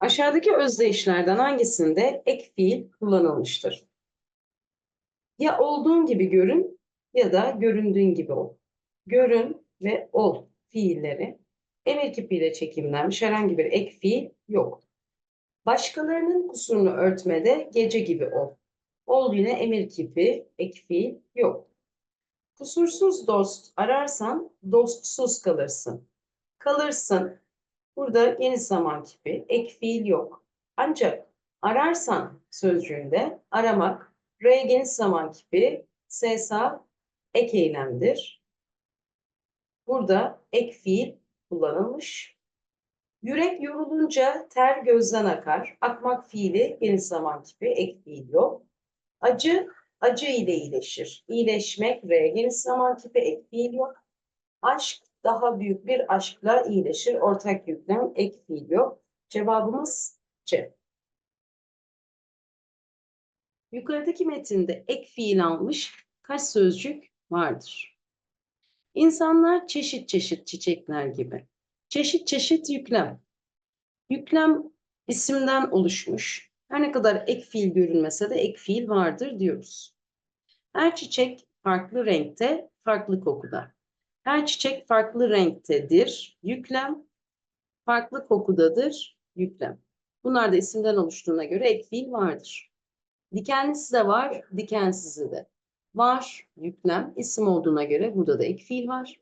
Aşağıdaki özdeyişlerden hangisinde ek fiil kullanılmıştır? Ya olduğun gibi görün ya da göründüğün gibi ol. Görün ve ol fiilleri emir kipiyle çekimlenmiş herhangi bir ek fiil yok. Başkalarının kusurunu örtmede gece gibi ol. Ol yine emir kipi, ek fiil yok. Kusursuz dost ararsan dostsuz kalırsın. Kalırsın. Burada geniş zaman kipi, ek fiil yok. Ancak ararsan sözcüğünde aramak, R geniş zaman kipi, SSA ek eylemdir. Burada ek fiil kullanılmış. Yürek yorulunca ter gözden akar. Akmak fiili geniş zaman kipi, ek fiil yok. Acı, acı ile iyileşir. İyileşmek ve geniş zaman kipi, ek fiil yok. Aşk daha büyük bir aşkla iyileşir. Ortak yüklem, ek fiil yok. Cevabımız C. Yukarıdaki metinde ek fiil almış kaç sözcük vardır? İnsanlar çeşit çeşit çiçekler gibi. Çeşit çeşit yüklem. Yüklem isimden oluşmuş. Her ne kadar ek fiil görünmese de ek fiil vardır diyoruz. Her çiçek farklı renkte, farklı kokuda. Her çiçek farklı renktedir. Yüklem farklı kokudadır. Yüklem. Bunlar da isimden oluştuğuna göre ek vardır. Dikenlisi de var, dikensizi de. Var, yüklem, isim olduğuna göre burada da ek fiil var.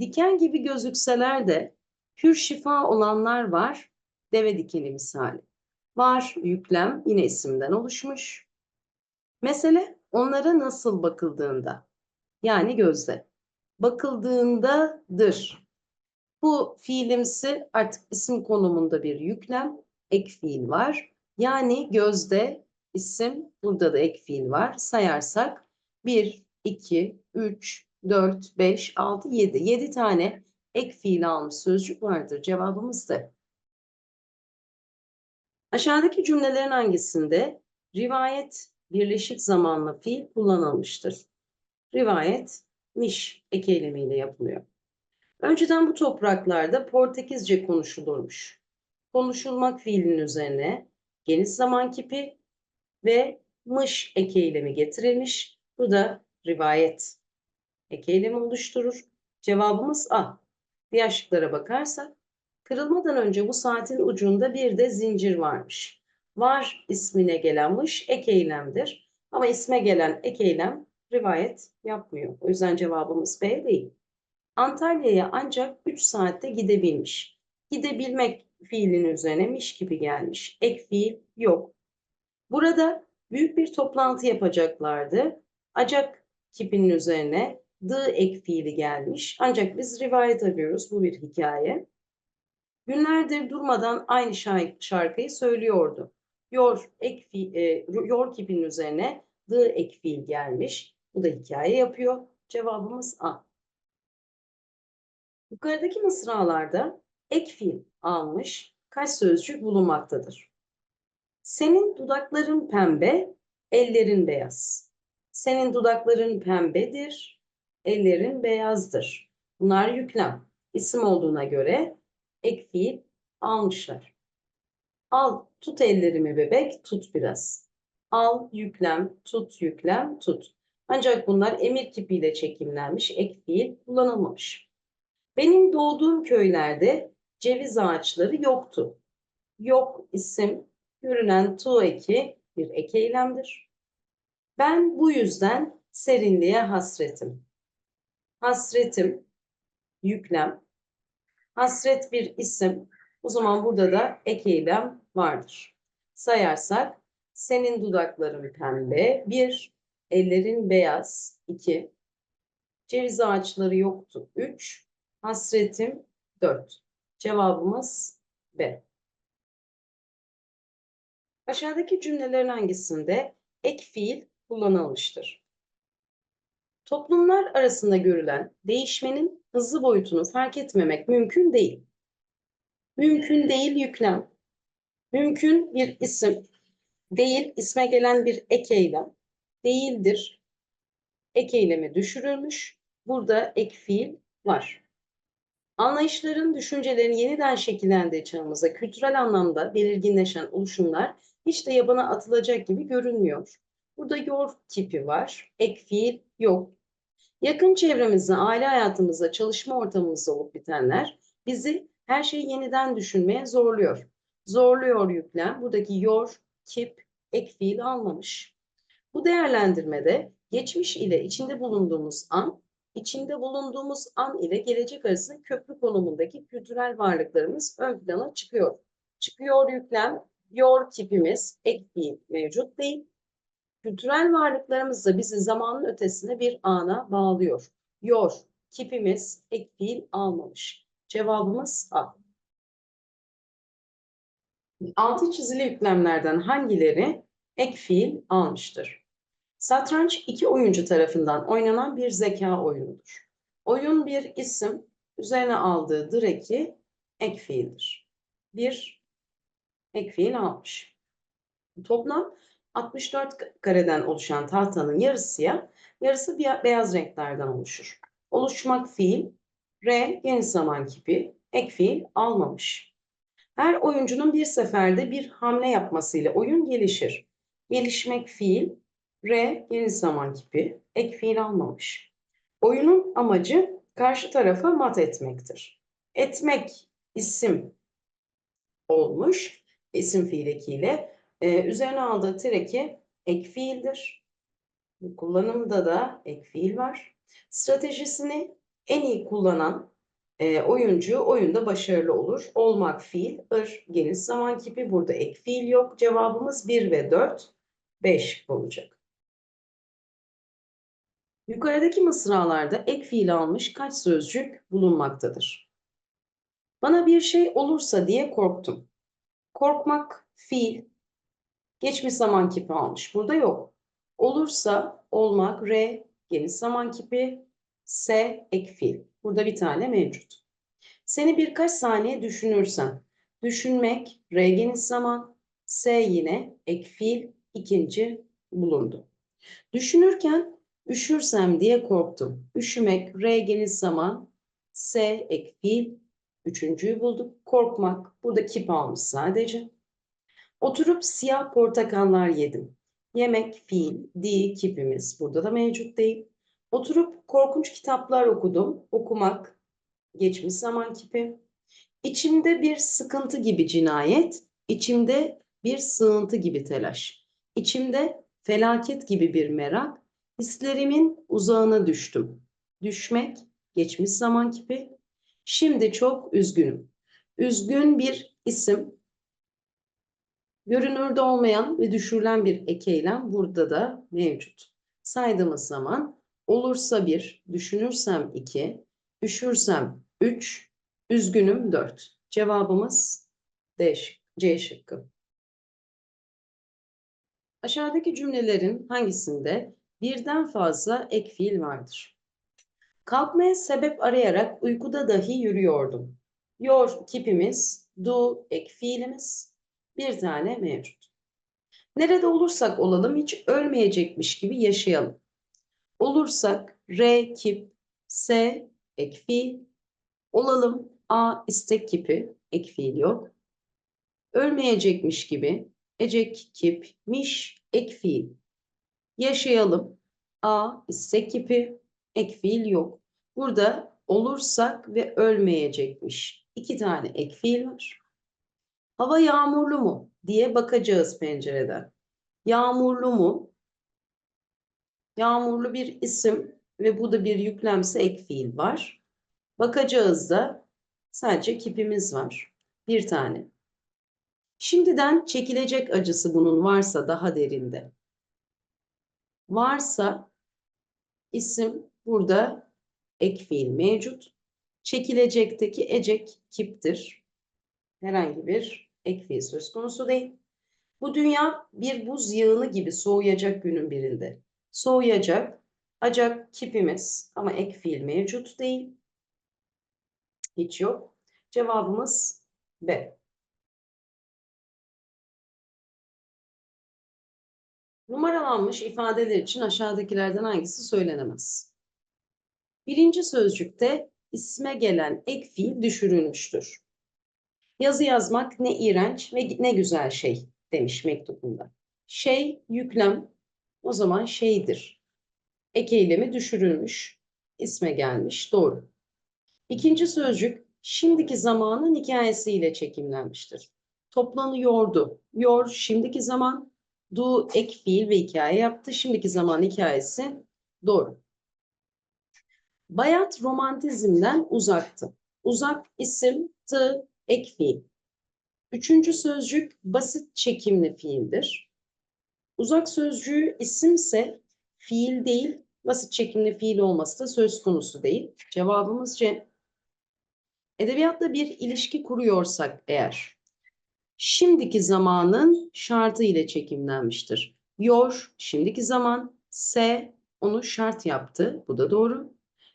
Diken gibi gözükseler de pür şifa olanlar var, deve dikeni misali. Var, yüklem, yine isimden oluşmuş. Mesele onlara nasıl bakıldığında, yani gözde. Bakıldığındadır. Bu fiilimsi artık isim konumunda bir yüklem, ek fiil var. Yani gözde isim, burada da ek fiil var. Sayarsak 1, 2, 3, 4, 5, 6, 7. 7 tane ek fiil almış sözcük vardır. Cevabımız da. Aşağıdaki cümlelerin hangisinde rivayet birleşik zamanlı fiil kullanılmıştır? Rivayet miş ek eylemiyle yapılıyor. Önceden bu topraklarda Portekizce konuşulurmuş. Konuşulmak fiilinin üzerine geniş zaman kipi ve mış ek eylemi getirilmiş. Bu da rivayet ek eylemi oluşturur. Cevabımız A. Diğer şıklara bakarsak, kırılmadan önce bu saatin ucunda bir de zincir varmış. Var ismine gelen mış ek eylemdir. Ama isme gelen ek eylem rivayet yapmıyor. O yüzden cevabımız B değil. Antalya'ya ancak 3 saatte gidebilmiş. Gidebilmek fiilinin üzerine miş gibi gelmiş. Ek fiil yok. Burada büyük bir toplantı yapacaklardı. Acak kipinin üzerine dı ek fiili gelmiş. Ancak biz rivayet arıyoruz. Bu bir hikaye. Günlerdir durmadan aynı şarkıyı söylüyordu. Yor, ek fi, e, yor kipinin üzerine dı ek fiil gelmiş. Bu da hikaye yapıyor. Cevabımız A. Yukarıdaki mısralarda ek fiil almış kaç sözcük bulunmaktadır? Senin dudakların pembe, ellerin beyaz. Senin dudakların pembedir, ellerin beyazdır. Bunlar yüklem. İsim olduğuna göre ek fiil almışlar. Al, tut ellerimi bebek, tut biraz. Al, yüklem, tut, yüklem, tut. Ancak bunlar emir kipiyle çekimlenmiş, ek fiil kullanılmamış. Benim doğduğum köylerde ceviz ağaçları yoktu. Yok isim, görünen tu eki bir ek eylemdir. Ben bu yüzden serinliğe hasretim. Hasretim, yüklem. Hasret bir isim. O zaman burada da ek eylem vardır. Sayarsak senin dudakların pembe. Bir, ellerin beyaz. iki, ceviz ağaçları yoktu. Üç, hasretim. Dört. Cevabımız B. Aşağıdaki cümlelerin hangisinde ek fiil kullanılmıştır? Toplumlar arasında görülen değişmenin hızlı boyutunu fark etmemek mümkün değil. Mümkün değil yüklem. Mümkün bir isim. Değil isme gelen bir ek eylem. Değildir. Ek eylemi düşürülmüş. Burada ek fiil var. Anlayışların, düşüncelerin yeniden şekillendiği çağımızda kültürel anlamda belirginleşen oluşumlar hiç de yabana atılacak gibi görünmüyor. Burada yor tipi var, ek fiil yok. Yakın çevremizde, aile hayatımızda, çalışma ortamımızda olup bitenler bizi her şeyi yeniden düşünmeye zorluyor. Zorluyor yüklem. Buradaki yor, kip, ek fiil almamış. Bu değerlendirmede geçmiş ile içinde bulunduğumuz an, içinde bulunduğumuz an ile gelecek arasında köprü konumundaki kültürel varlıklarımız ön plana çıkıyor. Çıkıyor yüklem, yor tipimiz ek fiil mevcut değil. Kültürel varlıklarımız da bizi zamanın ötesine bir ana bağlıyor. Yor, kipimiz ek fiil almamış. Cevabımız A. Altı çizili yüklemlerden hangileri ek fiil almıştır? Satranç iki oyuncu tarafından oynanan bir zeka oyunudur. Oyun bir isim, üzerine aldığı direki ek fiildir. Bir ek fiil almış. Toplam 64 kareden oluşan tahtanın yarısı siyah, yarısı beyaz renklerden oluşur. Oluşmak fiil, R geniş zaman kipi, ek fiil almamış. Her oyuncunun bir seferde bir hamle yapmasıyla oyun gelişir. Gelişmek fiil, R geniş zaman kipi, ek fiil almamış. Oyunun amacı karşı tarafa mat etmektir. Etmek isim olmuş, isim fiil ekiyle. Ee, üzerine aldığı tireki ek fiildir. Kullanımda da ek fiil var. Stratejisini en iyi kullanan e, oyuncu oyunda başarılı olur. Olmak fiil, ır geniş zaman kipi. Burada ek fiil yok. Cevabımız 1 ve 4, 5 olacak. Yukarıdaki mısralarda ek fiil almış kaç sözcük bulunmaktadır? Bana bir şey olursa diye korktum. Korkmak fiil, geçmiş zaman kipi almış. Burada yok. Olursa, olmak, re, geniş zaman kipi, s, ek fiil. Burada bir tane mevcut. Seni birkaç saniye düşünürsen, düşünmek, re geniş zaman, s yine ek fiil, ikinci bulundu. Düşünürken üşürsem diye korktum. Üşümek, re geniş zaman, s ek fiil, üçüncüyü bulduk. Korkmak, burada kip almış sadece. Oturup siyah portakallar yedim. Yemek, fiil, di kipimiz burada da mevcut değil. Oturup korkunç kitaplar okudum. Okumak, geçmiş zaman kipi. İçimde bir sıkıntı gibi cinayet, içimde bir sığıntı gibi telaş. İçimde felaket gibi bir merak, hislerimin uzağına düştüm. Düşmek, geçmiş zaman kipi. Şimdi çok üzgünüm. Üzgün bir isim, görünürde olmayan ve düşürülen bir ekeylem burada da mevcut. Saydığımız zaman olursa bir, düşünürsem iki, üşürsem üç, üzgünüm dört. Cevabımız D, C şıkkı. Aşağıdaki cümlelerin hangisinde birden fazla ek fiil vardır? Kalkmaya sebep arayarak uykuda dahi yürüyordum. Yor kipimiz, do ek fiilimiz, bir tane mevcut. Nerede olursak olalım hiç ölmeyecekmiş gibi yaşayalım. Olursak R kip, S ek fiil, olalım A istek kipi, ek fiil yok. Ölmeyecekmiş gibi ecek kip, miş, ek fiil. Yaşayalım A istek kipi, ek fiil yok. Burada olursak ve ölmeyecekmiş. İki tane ek fiil var. Hava yağmurlu mu diye bakacağız pencereden. Yağmurlu mu? Yağmurlu bir isim ve bu da bir yüklemse ek fiil var. Bakacağız da sadece kipimiz var. Bir tane. Şimdiden çekilecek acısı bunun varsa daha derinde. Varsa isim burada ek fiil mevcut. Çekilecekteki ecek kiptir. Herhangi bir ek fiil söz konusu değil. Bu dünya bir buz yığını gibi soğuyacak günün birinde. Soğuyacak, acak kipimiz ama ek fiil mevcut değil. Hiç yok. Cevabımız B. Numaralanmış ifadeler için aşağıdakilerden hangisi söylenemez? Birinci sözcükte isme gelen ek fiil düşürülmüştür. Yazı yazmak ne iğrenç ve ne güzel şey demiş mektubunda. Şey yüklem o zaman şeydir. Ek eylemi düşürülmüş. isme gelmiş. Doğru. İkinci sözcük şimdiki zamanın hikayesiyle çekimlenmiştir. Toplanıyordu. Yor şimdiki zaman. Do ek fiil ve hikaye yaptı. Şimdiki zaman hikayesi doğru. Bayat romantizmden uzaktı. Uzak isim, tı, ek fiil. Üçüncü sözcük basit çekimli fiildir. Uzak sözcüğü isimse fiil değil, basit çekimli fiil olması da söz konusu değil. Cevabımız C. Edebiyatta bir ilişki kuruyorsak eğer, şimdiki zamanın şartı ile çekimlenmiştir. Yor, şimdiki zaman, se, onu şart yaptı. Bu da doğru.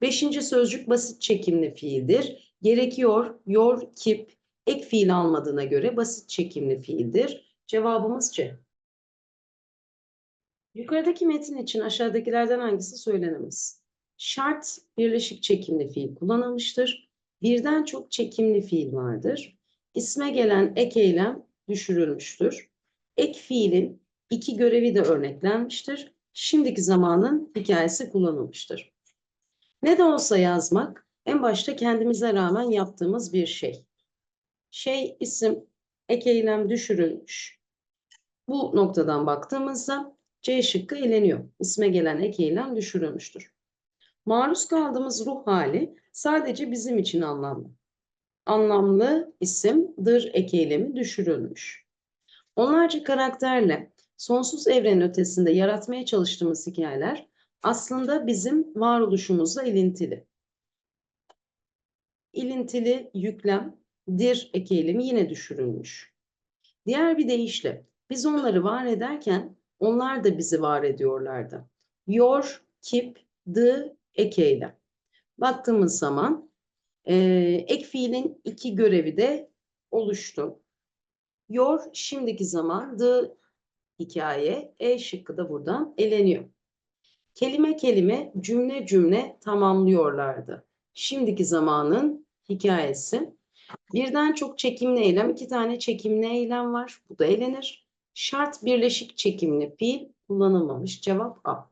Beşinci sözcük basit çekimli fiildir. Gerekiyor, yor, kip, ek fiil almadığına göre basit çekimli fiildir. Cevabımız C. Yukarıdaki metin için aşağıdakilerden hangisi söylenemez? Şart birleşik çekimli fiil kullanılmıştır. Birden çok çekimli fiil vardır. İsme gelen ek eylem düşürülmüştür. Ek fiilin iki görevi de örneklenmiştir. Şimdiki zamanın hikayesi kullanılmıştır. Ne de olsa yazmak en başta kendimize rağmen yaptığımız bir şey. Şey isim ek eylem düşürülmüş. Bu noktadan baktığımızda C şıkkı eleniyor. İsme gelen ek eylem düşürülmüştür. Maruz kaldığımız ruh hali sadece bizim için anlamlı. Anlamlı isim dır ek eylemi düşürülmüş. Onlarca karakterle sonsuz evrenin ötesinde yaratmaya çalıştığımız hikayeler aslında bizim varoluşumuzla ilintili. İlintili yüklem dir ek eylemi yine düşürülmüş. Diğer bir deyişle biz onları var ederken onlar da bizi var ediyorlardı. Your, keep, the, ek eylem. Baktığımız zaman e, ek fiilin iki görevi de oluştu. Your şimdiki zaman, the hikaye, e şıkkı da buradan eleniyor. Kelime kelime, cümle cümle tamamlıyorlardı. Şimdiki zamanın hikayesi. Birden çok çekimli eylem, iki tane çekimli eylem var. Bu da elenir. Şart birleşik çekimli fiil kullanılmamış. Cevap A.